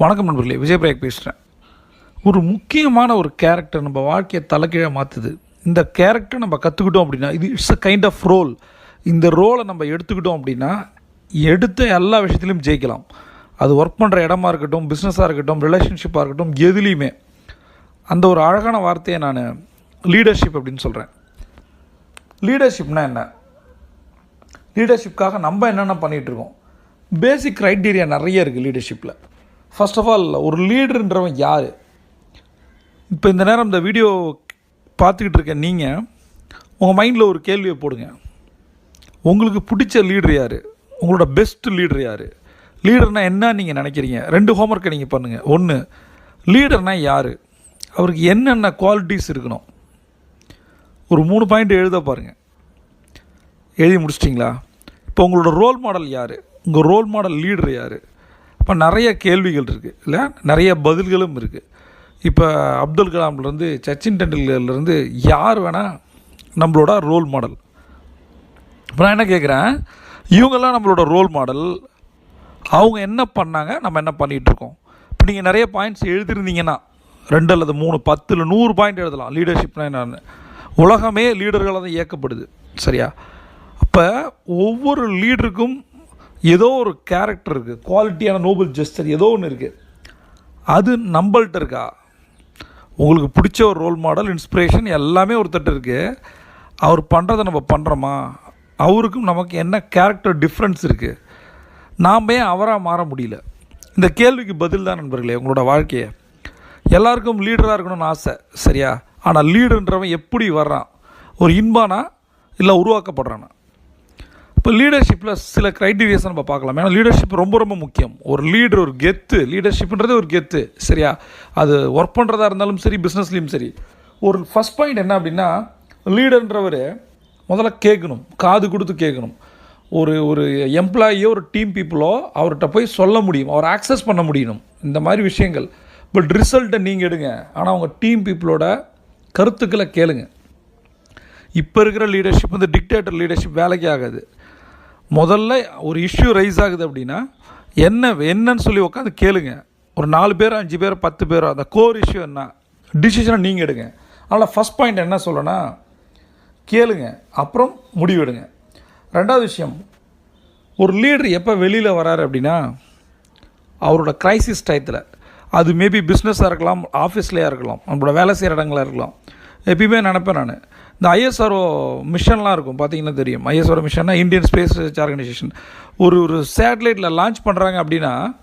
வணக்கம் நண்பர்களே விஜயபிரயாக் பேசுகிறேன் ஒரு முக்கியமான ஒரு கேரக்டர் நம்ம வாழ்க்கையை தலைக்கீழே மாற்றுது இந்த கேரக்டர் நம்ம கற்றுக்கிட்டோம் அப்படின்னா இது it's a kind of role இந்த ரோலை நம்ம எடுத்துக்கிட்டோம் அப்படின்னா எடுத்த எல்லா விஷயத்துலையும் ஜெயிக்கலாம். அது ஒர்க் பண்ணுற இடமா இருக்கட்டும் பிஸ்னஸாக இருக்கட்டும் ரிலேஷன்ஷிப்பாக இருக்கட்டும் எதுலேயுமே. அந்த ஒரு அழகான வார்த்தையை நான் லீடர்ஷிப் அப்படின்னு சொல்கிறேன் லீடர்ஷிப்னால் என்ன? லீடர்ஷிப்காக நம்ம என்னென்ன பண்ணிகிட்ருக்கோம் பேசிக் க்ரைட்டீரியா நிறைய இருக்குது லீடர்ஷிப்பில் ஃபர்ஸ்ட் ஆஃப் ஆல் ஒரு லீடருன்றவன் யார்? இப்போ இந்த நேரம் இந்த வீடியோ பார்த்துக்கிட்டு இருக்க நீங்கள் உங்கள் மைண்டில் ஒரு கேள்வியை போடுங்க. உங்களுக்கு பிடிச்ச லீடர் யார்? உங்களோட பெஸ்ட் லீடர் யார்? லீடர்னால் என்ன நீங்கள் நினைக்கிறீங்க? ரெண்டு ஹோம்ஒர்க்கை நீங்கள் பண்ணுங்கள் ஒன்று லீடர்னால் யார்? அவருக்கு என்னென்ன குவாலிட்டிஸ் இருக்கணும்? ஒரு மூணு பாயிண்ட் எழுத பாருங்கள் எழுதி முடிச்சிட்டிங்களா? இப்போ உங்களோட ரோல் மாடல் யார்? உங்கள் ரோல் மாடல் லீடர் யார்? இப்போ நிறைய கேள்விகள் இருக்குது இல்லை? நிறைய பதில்களும் இருக்குது இப்போ அப்துல் கலாம்லேருந்து சச்சின் டெண்டுல்கர்லேருந்து யார் வேணால் நம்மளோட ரோல் மாடல் இப்போ நான் என்ன கேட்குறேன் இவங்கெல்லாம் நம்மளோட ரோல் மாடல் அவங்க என்ன பண்ணாங்க? நம்ம என்ன பண்ணிகிட்ருக்கோம் இப்போ நீங்கள் நிறைய பாயிண்ட்ஸ் எழுதிருந்தீங்கன்னா ரெண்டு அல்லது மூணு பத்தில் நூறு பாயிண்ட் எழுதலாம். லீடர்ஷிப்னா என்னன்னு. உலகமே லீடர்களாக தான் இயக்கப்படுது. சரியா? அப்போ ஒவ்வொரு லீடருக்கும் ஏதோ ஒரு கேரக்டர் இருக்குது குவாலிட்டியான நோபல் ஜெஸ்டர் ஏதோ ஒன்று இருக்குது அது நம்மள்கிட்ட இருக்கா? உங்களுக்கு பிடிச்ச ஒரு ரோல் மாடல் இன்ஸ்பிரேஷன் எல்லாமே ஒருத்தட்ட இருக்குது அவர் பண்ணுறதை நம்ம பண்ணுறோமா அவருக்கும் நமக்கு என்ன கேரக்டர் டிஃப்ரென்ஸ் இருக்குது நாம் ஏன் அவராக மாற முடியல? இந்த கேள்விக்கு பதில் தான் நண்பர்களே உங்களோட வாழ்க்கையை. எல்லாருக்கும் லீடராக இருக்கணும்னு ஆசை சரியா? ஆனால் லீடுன்றவன் எப்படி வர்றான்? ஒரு இன்பானா? இல்லை உருவாக்கப்படுறானா? இப்போ லீடர்ஷிப்பில் சில க்ரைட்டீரியாஸ் நம்ம பார்க்கலாம். ஏன்னா லீடர்ஷிப் ரொம்ப ரொம்ப முக்கியம். ஒரு லீடர் ஒரு கெத்து. லீடர்ஷிப்ன்றது ஒரு கெத்து. சரியா? அது ஒர்க் பண்ணுறதா இருந்தாலும் சரி பிஸ்னஸ்லேயும் சரி. ஒரு ஃபஸ்ட் பாயிண்ட் என்ன அப்படின்னா லீடர்ன்றவர் முதல்ல கேட்கணும். காது கொடுத்து கேட்கணும். ஒரு ஒரு எம்ப்ளாயியோ ஒரு டீம் பீப்புளோ அவர்கிட்ட போய் சொல்ல முடியும். அவர் ஆக்சஸ் பண்ண முடியணும். இந்த மாதிரி விஷயங்கள். பட் ரிசல்ட்டை நீங்கள் எடுங்க. ஆனால் உங்கள் டீம் பீப்புளோட கருத்துக்களை கேளுங்க. இப்போ இருக்கிற லீடர்ஷிப் வந்து டிக்டேட்டர் லீடர்ஷிப் வேலைக்கே ஆகாது. முதல்ல ஒரு இஷ்யூ ரைஸ் ஆகுது அப்படின்னா என்ன என்னன்னு சொல்லி உட்காந்து கேளுங்க. ஒரு நாலு பேர் அஞ்சு பேர் பத்து பேர் அந்த கோர் இஷ்யூ என்ன? டிசிஷனை நீங்கள் எடுங்க. அதனால் ஃபஸ்ட் பாயிண்ட் என்ன சொல்லணும்னா கேளுங்க. அப்புறம் முடிவெடுங்க. ரெண்டாவது விஷயம் ஒரு லீடர் எப்போ வெளியில் வராரு அப்படின்னா அவரோட க்ரைசிஸ் டயத்தில் அது மேபி பிஸ்னஸாக இருக்கலாம் ஆஃபீஸ்லேயே இருக்கலாம் நம்மளோட வேலை செய்கிற இடங்களாக இருக்கலாம். எப்பயுமே நினப்பேன் நான். இந்த ஐஎஸ்ஆர்ஓ மிஷன்லாம் இருக்கும் பார்த்தீங்கன்னா தெரியும். ஐஎஸ்ஆர்ஓ மிஷன்னா இந்தியன் ஸ்பேஸ் ஆர்கனைசேஷன் ஒரு ஒரு சேட்டலைட்டில் லான்ச் பண்ணுறாங்க அப்படின்னா